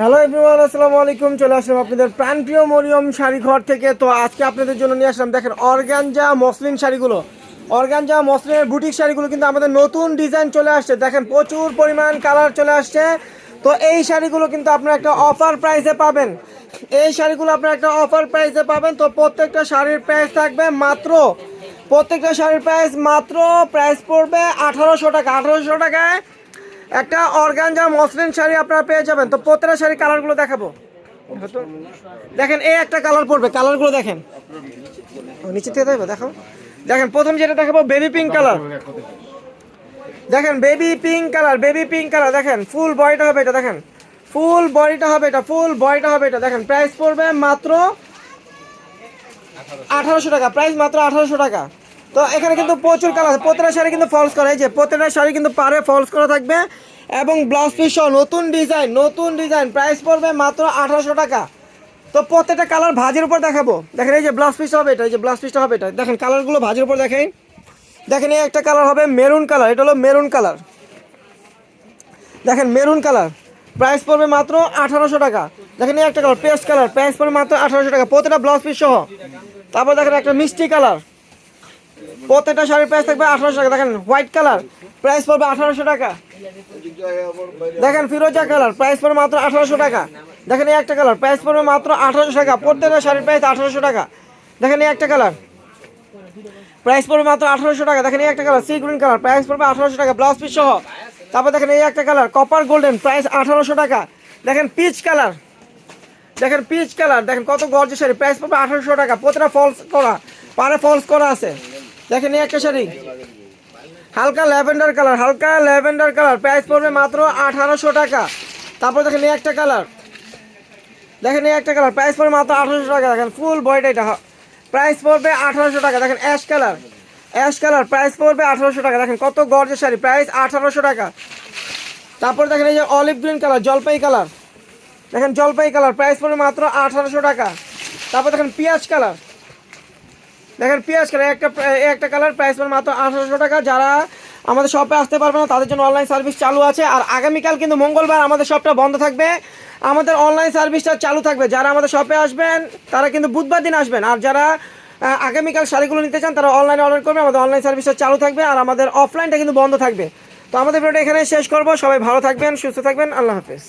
Hello everyone আসসালামু আলাইকুম। চলে আসলাম আপনাদের প্রাণপ্রিয় মরিয়ম শাড়ি ঘর থেকে। তো আজকে আপনাদের জন্য নিয়ে আসলাম, দেখেন, অর্গানজা মসলিন শাড়িগুলো। অর্গানজা মসলিনের বুটিক শাড়িগুলো কিন্তু আমাদের নতুন ডিজাইন চলে আসছে। দেখেন, প্রচুর পরিমাণ কালার চলে আসছে। তো এই শাড়িগুলো কিন্তু আপনারা একটা অফার প্রাইসে পাবেন। এই শাড়িগুলো আপনারা একটা অফার প্রাইসে পাবেন। তো প্রত্যেকটা শাড়ির প্রাইস থাকবে মাত্র, প্রত্যেকটা শাড়ির প্রাইস মাত্র, প্রাইস পড়বে আঠারোশো টাকা। আঠারোশো টাকায় একটা অর্গানজা মসলিন শাড়ি আপনারা পেয়ে যাবেন। তো প্রত্যেকটা শাড়ি কালারগুলো দেখাবো। দেখেন, এই একটা কালার পড়বে, কালারগুলো দেখেন। নিচে থেকে দেখব দেখো দেখেন, প্রথম যেটা দেখাবো বেবি পিঙ্ক কালার দেখেন baby pink colour baby pink colour দেখেন ফুল বডিটা হবে এটা, দেখেন। ফুল বডিটা হবে এটা ফুল বডিটা হবে এটা, দেখেন প্রাইস পড়বে মাত্র আঠারোশো টাকা প্রাইস মাত্র আঠারোশো টাকা। তো এখানে কিন্তু প্রচুর কালার আছে। প্রত্যেকটা শাড়ি কিন্তু ফলস করা, এই যে প্রত্যেকটা শাড়ি কিন্তু পারে ফলস করা থাকবে। এবং ব্লাউজ পিস সহ নতুন ডিজাইন নতুন ডিজাইন প্রাইস পড়বে মাত্র আঠারোশো টাকা। তো প্রত্যেকটা কালার ভাজির উপর দেখাবো। দেখেন এই যে ব্লাউজ পিসটা হবে এটা, এই যে ব্লাউজ পিসটা হবে এটা। দেখেন কালারগুলো ভাজির উপর দেখেন। দেখেন এই একটা কালার হবে মেরুন কালার এটা হলো মেরুন কালার দেখেন মেরুন কালার প্রাইস পড়বে মাত্র আঠারোশো টাকা। দেখেন এই একটা কালার পেস্ট কালার প্রাইস পড়বে মাত্র আঠারোশো টাকা। প্রত্যেকটা ব্লাউজ পিস সহ। তারপর দেখেন একটা মিষ্টি কালার প্রত্যেকটা শাড়ির প্রাইস থাকবে আঠারোশো টাকা। দেখেন হোয়াইট কালার প্রাইস পড়বে আঠারোশো টাকা। দেখেন, ফিরোজা কালার প্রাইস পড়বে মাত্র আঠারোশো টাকা। দেখেন, এই একটা কালার প্রাইস পড়বে মাত্র আঠারোশো টাকা। প্রত্যেকটা শাড়ির প্রাইস আঠারোশো টাকা। দেখেন, এই একটা কালার প্রাইস পড়বে মাত্র আঠারোশো টাকা। দেখেন, এই একটা colour sea green colour price পড়বে আঠারোশো টাকা ব্লাউজ পিস সহ। তারপর দেখেন, এই একটা কালার কপার গোল্ডেন প্রাইস আঠারোশো টাকা। দেখেন পিচ কালার দেখেন পিচ কালার দেখেন, কত গর্জে শাড়ি প্রাইস পড়বে আঠারোশো টাকা। প্রতিটা ফলস করা পারে ফলস করা আছে। দেখেন এই একটা শাড়ি। হালকা ল্যাভেন্ডার কালার, হালকা ল্যাভেন্ডার কালার। প্রাইস পড়বে মাত্র আঠারোশো টাকা। তারপর দেখেন এই একটা কালার। দেখেন এই একটা কালার। প্রাইস পড়বে মাত্র আঠারোশো টাকা। দেখেন ফুল বয়টা এটা। প্রাইস পড়বে আঠারোশো টাকা। দেখেন ash colour. Ash colour. Price পড়বে আঠারোশো টাকা। দেখেন কত গর্জের শাড়ি। প্রাইস আঠারোশো টাকা। তারপর দেখেন এই যে অলিভ গ্রিন কালার, জলপাই কালার। দেখেন জলপাই কালার। প্রাইস পড়বে মাত্র আঠারোশো টাকা। তারপর দেখেন পেঁয়াজ কালার। দেখেন পেঁয়াজ কালার, একটা একটা কালার প্রাইস মাত্র আঠারোশো টাকা। যারা আমাদের শপে আসতে পারবে না, তাদের জন্য অনলাইন সার্ভিস চালু আছে। আর আগামীকাল কিন্তু মঙ্গলবার আমাদের শপটা বন্ধ থাকবে। আমাদের অনলাইন সার্ভিসটা চালু থাকবে। যারা আমাদের শপে আসবেন, তারা কিন্তু বুধবার দিন আসবেন। আর যারা আগামীকাল শাড়িগুলো নিতে চান, তারা অনলাইনে অর্ডার করবে আমাদের অনলাইন সার্ভিসটা চালু থাকবে আর আমাদের অফলাইনটা কিন্তু বন্ধ থাকবে। তো আমাদের ভিডিওটা এখানে শেষ করব। সবাই ভালো থাকবেন, সুস্থ থাকবেন। আল্লাহ হাফেজ।